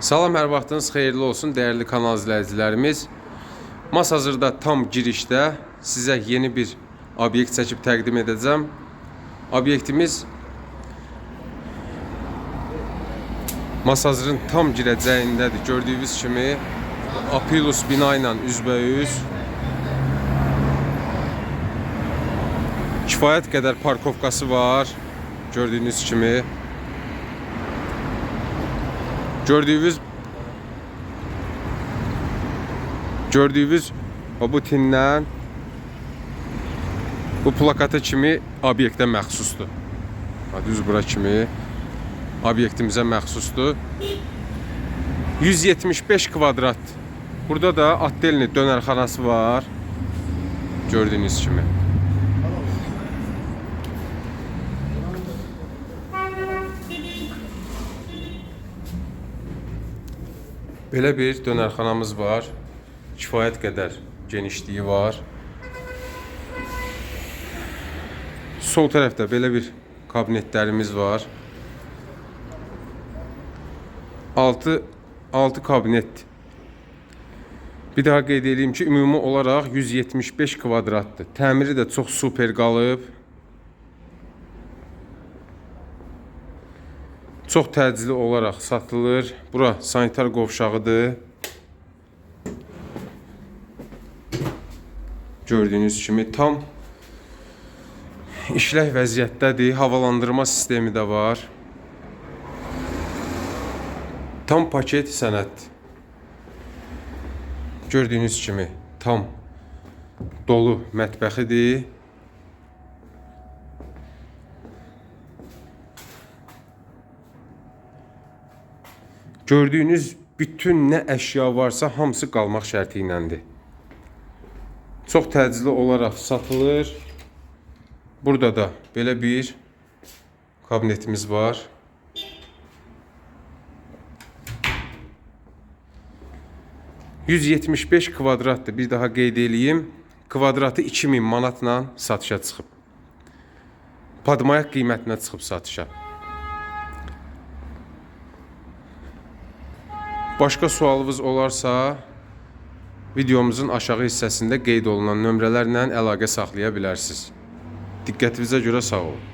Salam, hər vaxtınız xeyirli olsun dəyərli kanal izləyicilərimiz. Mas hazırda tam girişdə sizə yeni bir obyekt çəkib təqdim edəcəm. Obyektimiz Masazırın tam girəcəyindədir. Gördüyünüz kimi Apilus bina ilə üzbəyüz. Kifayət qədər parkovkası var. Gördüyünüz kimi. Gördüyünüz Gördüyünüz bu tindən bu plakata kimi obyektə məxsusdur. Düz bura kimi obyektimizə məxsusdur. 175 kvadrat. Burada da Attelni dönərxanası var. Gördüyünüz kimi. Belə bir dönərxanamız var. Kifayət qədər genişliyi var. Sol tərəfdə belə bir kabinetlərimiz var. 6 6 kabinet. Bir daha qeyd edeyim ki, ümumi olaraq 175 kvadratdır. Təmiri də çox super qalıb. Çox təcili olaraq satılır. Bura sanitar qovşağıdır. Gördüyünüz kimi tam işlək vəziyyətdədir. Havalandırma sistemi də var. Tam paket sənəd. Gördüyünüz kimi tam dolu mətbəxidir. Gördüyünüz bütün nə əşya varsa hamısı qalmaq şərti iləndir. Çox təcili olaraq satılır. Burada da belə bir kabinetimiz var. ...175 kvadratdır. Bir daha qeyd eləyim. Kvadratı 2000 manatla satışa çıxıb. Padmayak qiymətinə çıxıb satışa. Başqa sualınız olarsa videomuzun aşağı hissəsində qeyd olunan nömrələrlə əlaqə saxlaya bilərsiniz. Diqqətinizə görə sağ olun.